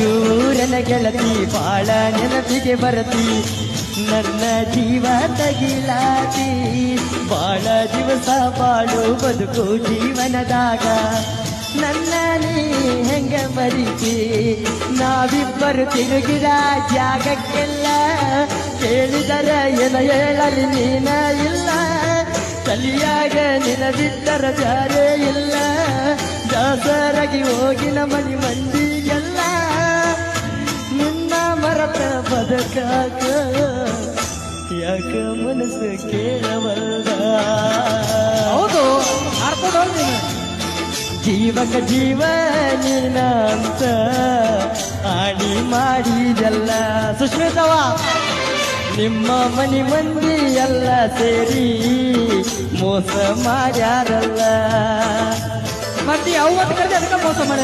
ರಾಜೂರನ ಗೆಳತಿ ಬಾಳ ನೆನಪಿಗೆ ಬರತಿ. ನನ್ನ ಜೀವ ತಗಿಲಾತಿ, ಬಾಳ ದಿವಸ ಬಾಳು ಬದುಕು ಜೀವನದಾಗ. ನನ್ನ ನೀ ಹೆಂಗ ಮರಿತಿ? ನಾವಿಬ್ಬರು ತಿರುಗಿದ ಜಾಗಕ್ಕೆಲ್ಲ ಕೇಳಿದರ ಎನ ಹೇಳಲಿ ನೀನ ಇಲ್ಲ. ತಲಿಯಾಗ ನಿನದಿದ್ದರ ಜಾರೇ ಇಲ್ಲ. ದಾಸರಾಗಿ ಹೋಗಿನ ಮನಿ ಮಂದಿಗೆಲ್ಲ ಬದಕಾಕ? ಯಾಕ ಮನಸ್ಸು ಕೇಳವಲ್ಲ ಹೌದು ಜೀವಕ ಜೀವ ನೀನಂತ ಆಡಿ ಮಾಡಿದೆಲ್ಲ ಸುಶ್ಮಿತವ. ನಿಮ್ಮ ಮನಿ ಮಂದಿ ಎಲ್ಲ ಸೇರಿ ಮೋಸ ಮಾಡ್ಯಾರಲ್ಲ. ಮತ್ತೆ ಅವತ್ತು ಕರೆದು ಅದಕ್ಕೆ ಮೋಸ ಅವರು